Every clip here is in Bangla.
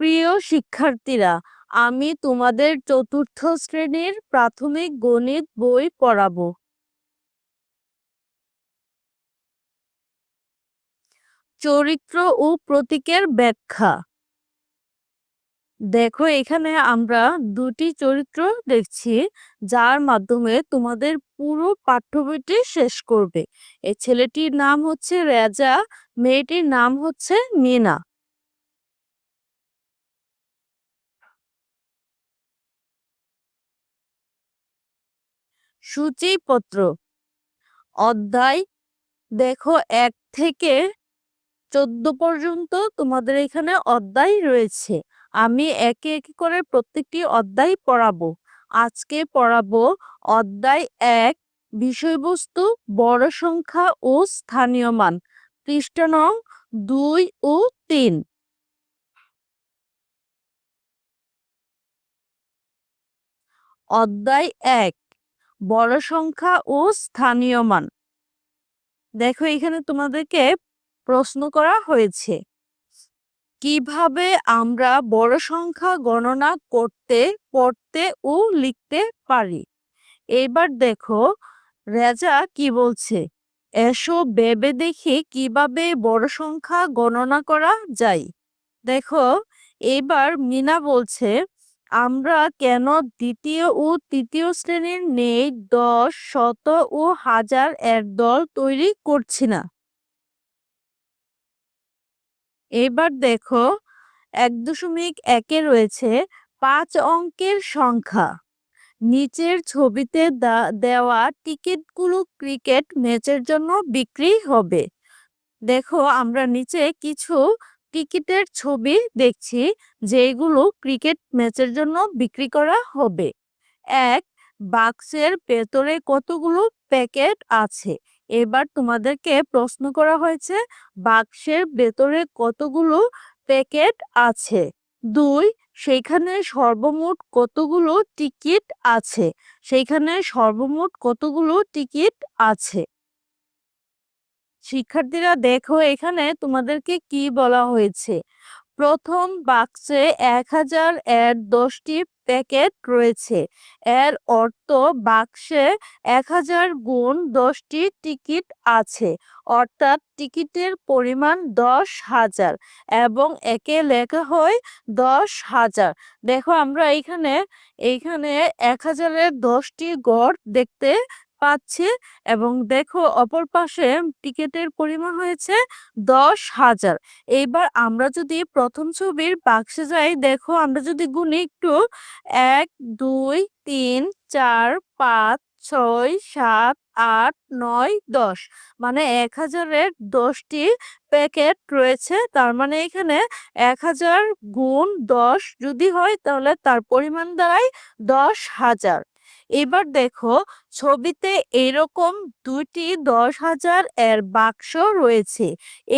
প্রিয় শিক্ষার্থীরা, আমি তোমাদের চতুর্থ শ্রেণির প্রাথমিক গণিত বই পড়াবো। চরিত্র ও প্রতীকের ব্যাখ্যা। দেখো, এখানে আমরা দুটি চরিত্র দেখছি, যার মাধ্যমে তোমাদের পুরো পাঠ্য বইটি শেষ করবে। এই ছেলেটির নাম হচ্ছে রেজা, মেয়েটির নাম হচ্ছে মিনা। সূচিপত্র। অধ্যায়, দেখো এক থেকে চোদ্দ পর্যন্ত তোমাদের এখানে অধ্যায় রয়েছে। আমি একে একে করে প্রত্যেকটি অধ্যায় পড়াবো। আজকে পড়াবো অধ্যায় এক, বিষয়বস্তু, বড় সংখ্যা ও স্থানীয় মান। নং দুই ও তিন। অধ্যায় এক বড় সংখ্যা ও স্থানীয় মান। দেখো, এখানে তোমাদেরকে প্রশ্ন করা হয়েছে। কীভাবে আমরা বড় সংখ্যা গণনা করতে, পড়তে ও লিখতে পারি? এবার দেখো, রেজা কি বলছে? এসো বেবে দেখি কীভাবে বড় সংখ্যা গণনা করা যায়। দেখো, এবার মিনা বলছে আমরা কেন দ্বিতীয় ও তৃতীয় শ্রেণির নেই? দশ, শত ও হাজার এর দল তৈরি করছি না। এবার দেখো, এক দশমিক একে রয়েছে পাঁচ অঙ্কের সংখ্যা। নিচের ছবিতে দেওয়া টিকিটগুলো ক্রিকেট ম্যাচের জন্য বিক্রি হবে। দেখো, আমরা নিচে কিছু টিকিটের ছবি দেখছি যেগুলো ক্রিকেট ম্যাচের জন্য বিক্রি করা হবে। এক, বাক্সের ভেতরে কতগুলো প্যাকেট আছে? এবার তোমাদেরকে প্রশ্ন করা হয়েছে, বাক্সের ভেতরে কতগুলো প্যাকেট আছে? দুই সেইখানে সর্বমোট কতগুলো টিকিট আছে? সেইখানে সর্বমোট কতগুলো টিকিট আছে? শিক্ষার্থীরা, দেখো এখানে তোমাদেরকে কি বলা হয়েছে? প্রথম বাক্সে এক হাজার এর দশটি প্যাকেট রয়েছে। এর অর্থ বাক্সে এক হাজার গুণ দশটি টিকিট আছে, অর্থাৎ টিকিটের পরিমাণ দশ হাজার এবং একে লেখা হয় দশ হাজার। দেখো আমরা এইখানে এইখানে এক হাজারের দশটি গড় দেখতে পাচ্ছে এবং দেখো অপর পাশে টিকেটের পরিমাণ হয়েছে দশ হাজার। এইবার আমরা যদি প্রথম ছবির বাক্সে যাই, দেখো আমরা যদি গুনি একটু, এক, দুই, তিন, চার, পাঁচ, ছয়, সাত, আট, নয়, দশ। মানে এক হাজারের দশটি প্যাকেট রয়েছে, তার মানে এখানে এক হাজার গুণ দশ যদি হয়, তাহলে তার পরিমাণ দাঁড়ায় দশ হাজার। এবার দেখো ছবিতে এরকম দুটি দশ হাজার এর বাক্স রয়েছে।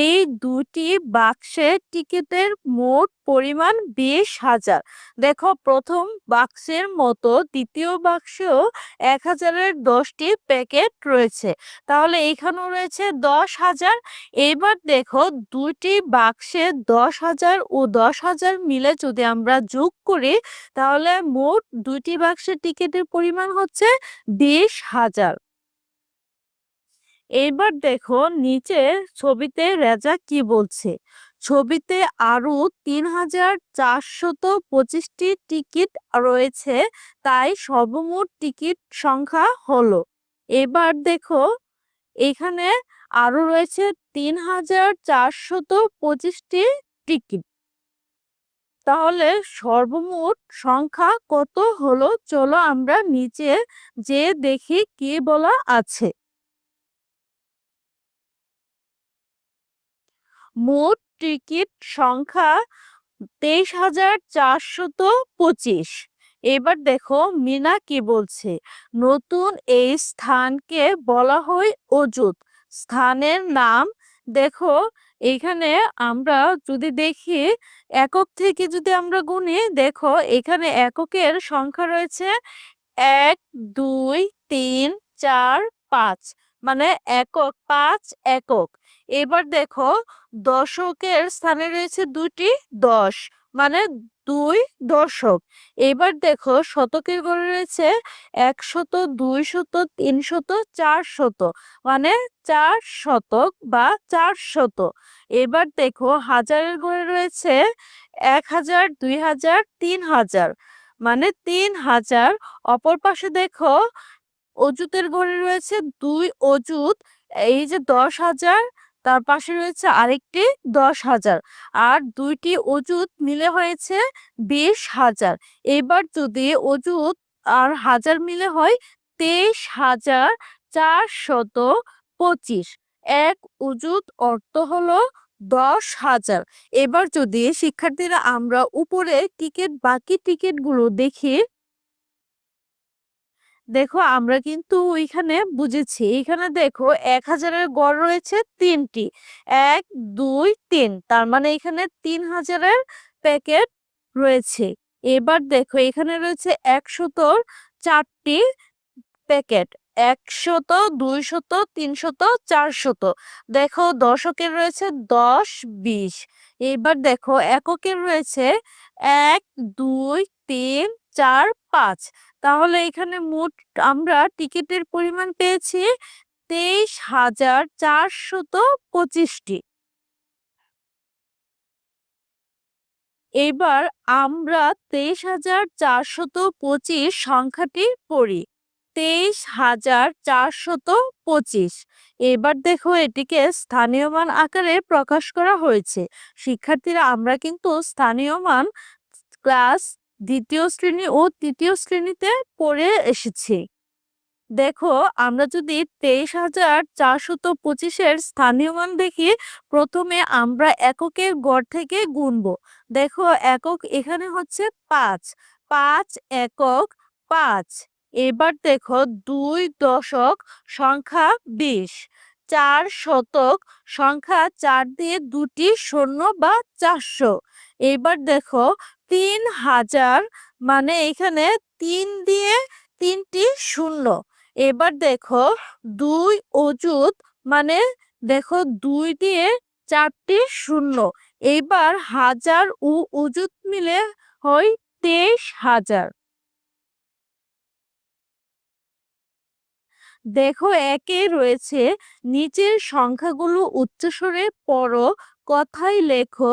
এই দুটি বাক্সের টিকিটের মোট পরিমাণ বিশ হাজার। দেখো প্রথম বাক্সের মতো দ্বিতীয় বাক্সেও এক হাজারের দশটি প্যাকেট রয়েছে। তাহলে এখানেও রয়েছে দশ হাজার। এবার দেখো দুটি বাক্সে দশ হাজার ও দশ হাজার মিলে যদি আমরা যোগ করি, তাহলে মোট দুটি বাক্সের টিকিটের পরিমাণ হচ্ছে বিশ হাজার। এবার দেখো নিচে ছবিতে রেজা কি বলছে? ছবিতে আরও তিন হাজার চারশত পঁচিশটি টিকিট রয়েছে, তাই সর্বমোট টিকিট সংখ্যা হলো। এবার দেখো এখানে আরও রয়েছে তিন হাজার চারশত পঁচিশটি টিকিট। তাহলে সর্বমোট সংখ্যা কত হলো? চলো আমরা নিচে যে দেখি কি বলা আছে। মোট টিকিট সংখ্যা তেইশ হাজার চারশত পঁচিশ। এবার দেখো মিনা কি বলছে। নতুন এই স্থানকে বলা হয় অজুত স্থানের নাম দেখো, এখানে আমরা যদি দেখি একক থেকে যদি আমরা গুনি, দেখো এখানে এককের সংখ্যা রয়েছে এক, দুই, তিন, চার, পাঁচ। মানে একক, পাঁচ, একক। এবার দেখো, দশকের স্থানে রয়েছে দুটি দশ। মানে দুই দশক। এবার দেখো শতকের ঘরে রয়েছে একশত দুই শত তিন শত চার শত মানে চার শতক বা চার শত এবার দেখো হাজারের ঘরে রয়েছে এক হাজার, দুই হাজার, তিন হাজার মানে তিন হাজার। অপর পাশে দেখো অজুতের ঘরে রয়েছে দুই অজুত, এই যে দশ হাজার তার পাশে রয়েছে আরেকটি দশ হাজার। আর দুইটি অজুত মিলে হয়েছে বিশ হাজার। এবার যদি অজুত আর হাজার মিলে হয়, তেইশ হাজার চারশত পঁচিশ। এক উজুত অর্থ হলো দশ হাজার। এবার যদি শিক্ষার্থীরা আমরা উপরে টিকিট, বাকি টিকিটগুলো দেখি দেখো আমরা কিন্তু ওইখানে বুঝেছি। এখানে দেখো এক হাজারের গড় রয়েছে তিনটি। এক, দুই, তিন। তার মানে এখানে তিন হাজারের প্যাকেট রয়েছে। এবার দেখো এখানে রয়েছে একশত চারটি প্যাকেট। একশত, দুইশত, তিনশত, চারশত। দেখো দশকের রয়েছে দশ, বিশ। এবার দেখো এককের রয়েছে এক, দুই, তিন চার পাঁচ তাহলে এখানে মোট আমরা টিকিটের পরিমাণ পেয়েছি তেইশ হাজার চারশত পঁচিশটি। এবার আমরা তেইশ হাজার চারশত পঁচিশ সংখ্যাটি পড়ি। তেইশ হাজার চারশত পঁচিশ। এবার দেখো এটিকে স্থানীয় মান আকারে প্রকাশ করা হয়েছে। শিক্ষার্থীরা, আমরা কিন্তু স্থানীয় মান ক্লাস দ্বিতীয় শ্রেণি ও তৃতীয় শ্রেণীতে পড়ে এসেছি। দেখো, আমরা যদি তেইশ হাজার চারশত পঁচিশের স্থানীয় মান দেখি, প্রথমে আমরা এককের গড় থেকে গুনবো। দেখো, একক এখানে হচ্ছে পাঁচ পাঁচ একক পাঁচ। এবার দেখো, দুই দশক সংখ্যা বিশ, চার শতক সংখ্যা চার দিয়ে দুটি শূন্য বা চারশো। এবার দেখো তিন হাজার মানে এখানে তিন দিয়ে তিনটি শূন্য। এবার দেখো দুই অজুত মানে দেখো দুই দিয়ে চারটি শূন্য। এবার হাজার ও অজুত মিলে হয় তেইশ হাজার। দেখো একে রয়েছে নিচের সংখ্যাগুলো উচ্চস্বরে পড়ো কথাই লেখো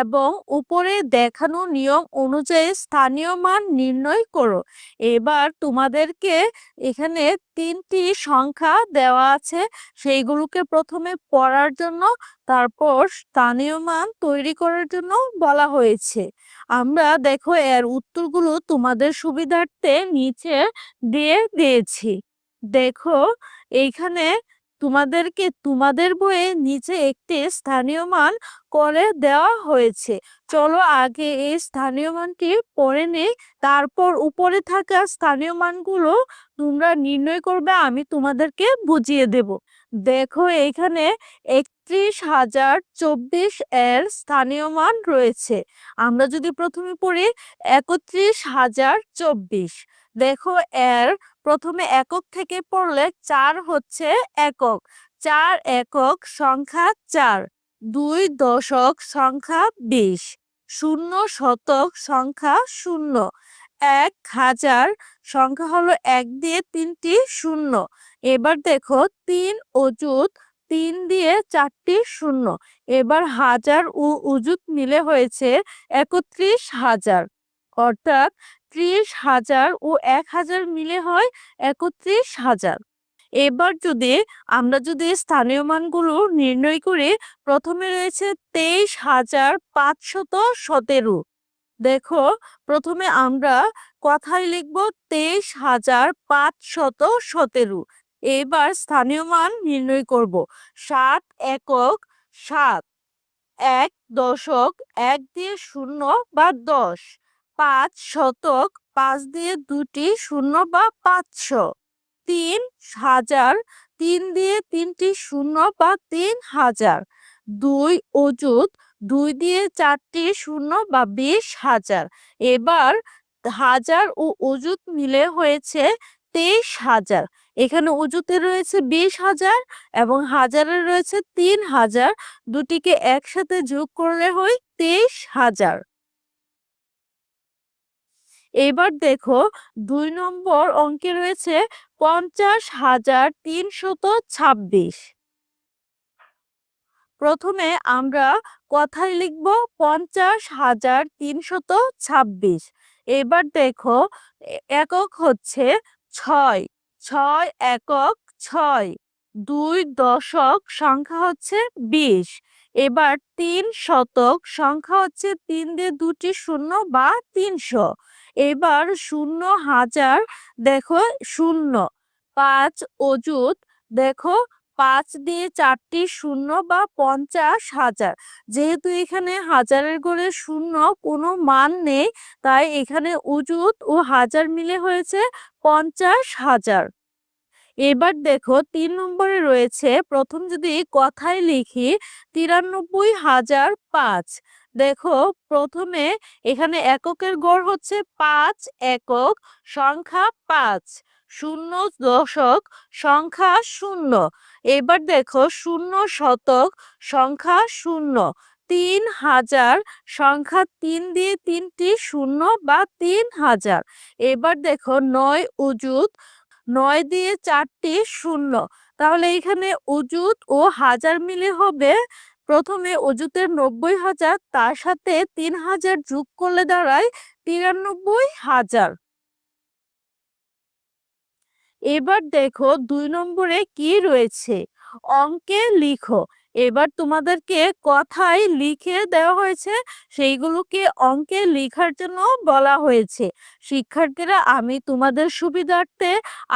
এবং উপরে দেখানো নিয়ম অনুযায়ী স্থানীয় মান নির্ণয় করো। এবার তোমাদেরকে এখানে তিনটি সংখ্যা দেওয়া আছে। সেইগুলোকে প্রথমে পড়ার জন্য, তারপর স্থানীয় মান তৈরি করার জন্য বলা হয়েছে। আমরা দেখো এর উত্তরগুলো তোমাদের সুবিধার্থে নিচে দিয়ে দিয়েছি। দেখো, এইখানে তোমাদেরকে, তোমাদের বইয়ে নিচে একটি স্থানীয় মান করে দেওয়া হয়েছে। চলো আগে এই স্থানীয় মানটি পড়ে নেই, তারপর উপরে থাকা স্থানীয় মানগুলো তোমরা নির্ণয় করবে, আমি তোমাদেরকে বুঝিয়ে দেব। দেখো এখানে একত্রিশ হাজার চব্বিশ এর স্থানীয় মান রয়েছে। আমরা যদি প্রথমে পড়ি, একত্রিশ হাজার চব্বিশ। দেখো, এর প্রথমে একক থেকে পড়লে চার হচ্ছে একক। চার একক সংখ্যা চার। দুই দশক সংখ্যা বিশ। শূন্য শতক সংখ্যা শূন্য। এক হাজার সংখ্যা হলো এক দিয়ে তিনটি শূন্য। এবার দেখো, তিন অজুত তিন দিয়ে চারটি শূন্য। এবার হাজার ও উজুত মিলে হয়েছে একত্রিশ হাজার। অর্থাৎ ত্রিশ হাজার ও এক হাজার মিলে হয় একত্রিশ হাজার। এবার যদি আমরা যদি স্থানীয় মানগুলো নির্ণয় করি, প্রথমে রয়েছে তেইশ হাজার পাঁচশত সতেরো। দেখো, প্রথমে আমরা কথায় লিখব তেইশ হাজার পাঁচশত সতেরো। এবার স্থানীয় মান নির্ণয় করব। সাত একক সাত, এক দশক, এক দিয়ে শূন্য বা দশ, পাঁচ শতক, পাঁচ দিয়ে দুটি শূন্য বা পাঁচশো, তিন হাজার, তিন দিয়ে তিনটি শূন্য বা তিন হাজার, দুই অজুত দুই দিয়ে চারটি শূন্য বা বিশ হাজার, এবার হাজার ও অজুত মিলে হয়েছে তেইশ হাজার। এখানে উজুতে রয়েছে বিশ হাজার এবং হাজারে রয়েছে তিন হাজার। দুটিকে একসাথে যোগ করলে হয় তেইশ হাজার। এবার দেখো, দুই নম্বর অঙ্কে রয়েছে পঞ্চাশ হাজার তিনশত ছাব্বিশ। প্রথমে আমরা কথায় লিখব পঞ্চাশ হাজার তিনশত ছাব্বিশ। এবার দেখো একক হচ্ছে ছয়। ছয় একক ছয়, দুই দশক সংখ্যা হচ্ছে বিশ। এবার তিন শতক সংখ্যা হচ্ছে তিন দিয়ে দুটি শূন্য বা তিনশো। এবার শূন্য হাজার দেখো শূন্য, পাঁচ অযুত দেখো পাঁচ দিয়ে চারটি শূন্য বা পঞ্চাশ হাজার। যেহেতু এখানে হাজারের ঘরে শূন্য কোনো মান নেই, তাই এখানে উজুত ও হাজার মিলে হয়েছে পঞ্চাশ হাজার। এবার দেখো তিন নম্বরে রয়েছে, প্রথম যদি কথায় লিখি, তিরানব্বই হাজার পাঁচ। দেখো প্রথমে এখানে এককের গড় হচ্ছে পাঁচ একক সংখ্যা পাঁচ, শূন্য দশক সংখ্যা শূন্য। এবার দেখো শূন্য শতক সংখ্যা শূন্য। তিন হাজার, সংখ্যা তিন দিয়ে তিনটি শূন্য বা তিন হাজার। এবার দেখো নয় উজুত, নয় দিয়ে চারটি শূন্য। তাহলে এখানে অজুত ও হাজার মিলে হবে। প্রথমে অজুতের নব্বই হাজার, তার সাথে তিন হাজার যোগ করলে দাঁড়ায় তিরানব্বই হাজার। এবার দেখো দুই নম্বরে কি রয়েছে? অঙ্কে লিখো। এবার তোমাদেরকে কথায় লিখে দেওয়া হয়েছে। সেইগুলোকে অঙ্কে লেখার জন্য বলা হয়েছে। শিক্ষার্থীরা, আমি তোমাদের সুবিধার্থে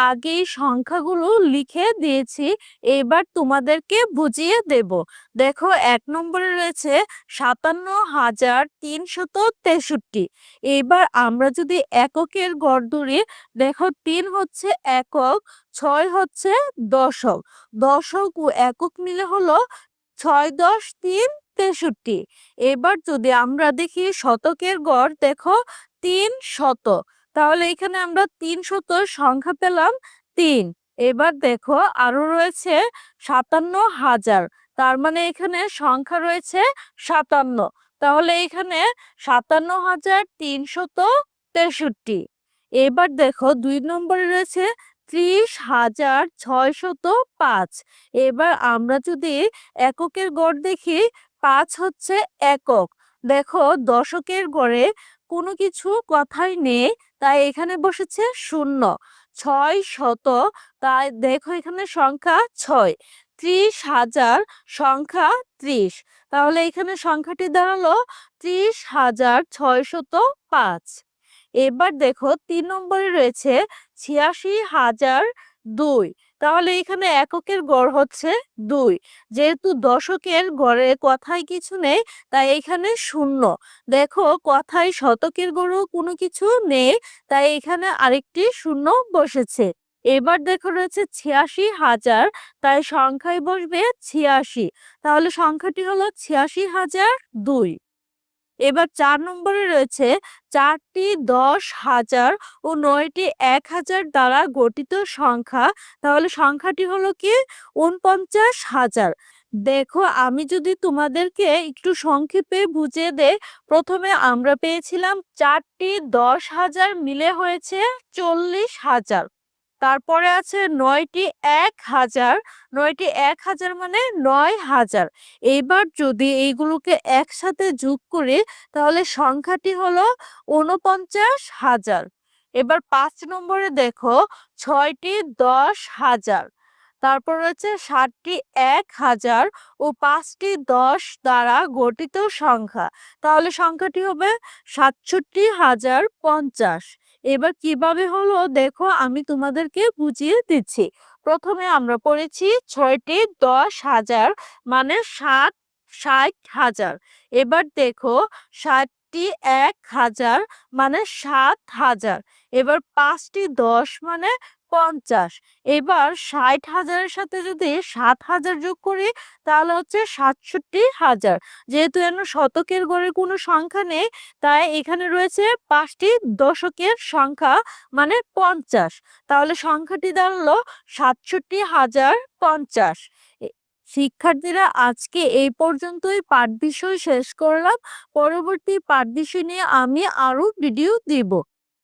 আগেই সংখ্যাগুলো লিখে দিয়েছি। এবার তোমাদেরকে বুঝিয়ে দেব। দেখো, এক নম্বরে রয়েছে সাতান্ন হাজার তিনশত তেষট্টি। এবার আমরা যদি এককের গড় ধরি, দেখো, তিন হচ্ছে একক, ছয় হচ্ছে দশক। দশক ও একক মিলে হলো ছয় দশ তিন তেষট্টি। এবার যদি আমরা দেখি শতকের গড়, দেখো তিন শত। তাহলে এখানে আমরা তিন শত সংখ্যা পেলাম তিন। এবার দেখো আরও রয়েছে সাতান্ন হাজার। তার মানে এখানে সংখ্যা রয়েছে সাতান্ন। তাহলে এখানে সাতান্ন হাজার তিনশত তেষট্টি। এবার দেখো দুই নম্বরে রয়েছে ত্রিশ হাজার ছয়শত পাঁচ। এবার আমরা যদি এককের গড় দেখি, পাঁচ হচ্ছে একক। দেখো, দশকের গড়ে কোনো কিছু কথাই নেই, তাই এখানে বসেছে শূন্য। ছয় শত, তাই দেখো এখানে সংখ্যা ছয়। ত্রিশ হাজার, সংখ্যা ত্রিশ। তাহলে এখানে সংখ্যাটি দাঁড়াল ত্রিশ হাজার ছয়শত পাঁচ। এবার দেখো তিন নম্বরে রয়েছে ছিয়াশি হাজার দুই। তাহলে এখানে এককের গড় হচ্ছে দুই। যেহেতু দশকের গড়ে কথায় কিছু নেই, তাই এখানে শূন্য। দেখো কথায় শতকের গড়েও কোনো কিছু নেই, তাই এখানে আরেকটি শূন্য বসেছে। এবার দেখো রয়েছে ছিয়াশি হাজার, তাই সংখ্যায় বসবে ছিয়াশি। তাহলে সংখ্যাটি হলো ছিয়াশি হাজার দুই। এবার চার নম্বরে রয়েছে চারটি দশ হাজার ও নয়টি এক হাজার দ্বারা গঠিত সংখ্যা। তাহলে সংখ্যাটি হলো কি? উনপঞ্চাশ হাজার। দেখো, আমি যদি তোমাদেরকে একটু সংক্ষেপে বুঝিয়ে দে প্রথমে আমরা পেয়েছিলাম চারটি দশ হাজার মিলে হয়েছে চল্লিশ হাজার। তারপরে আছে নয়টি এক হাজার, নয়টি এক হাজার মানে নয় হাজার। এইবার যদি এইগুলোকে একসাথে যোগ করে, তাহলে সংখ্যাটি হলো উনপঞ্চাশ হাজার। এবার পাঁচ নম্বরে দেখো, ছয়টি দশ হাজার, তারপর রয়েছে ষাটটি এক হাজার ও পাঁচটি দশ দ্বারা গঠিত সংখ্যা। তাহলে সংখ্যাটি হবে সাতষট্টি হাজার পঞ্চাশ। এবার কীভাবে হলো? দেখো, আমি তোমাদেরকে বুঝিয়ে দিচ্ছি। প্রথমে আমরা পড়েছি ছয়টি দশ হাজার মানে সাত, ষাট হাজার। এবার দেখো, ষাটটি এক হাজার মানে সাত হাজার। এবার পাঁচটি দশ মানে পঞ্চাশ। এবার ষাট হাজারের সাথে যদি সাত হাজার যোগ করি, তাহলে হচ্ছে সাতষট্টি হাজার। যেহেতু এন শতকের গড়ের কোনো সংখ্যা নেই, তাই এখানে রয়েছে পাঁচটি দশকের সংখ্যা মানে পঞ্চাশ। তাহলে সংখ্যাটি দাঁড়াল সাতষট্টি হাজার পঞ্চাশ। শিক্ষার্থীরা আজকে এই পর্যন্তই পাঠ বিষয় শেষ করলাম। পরবর্তী পাঠ বিষয় নিয়ে আমি আরও ভিডিও দিব।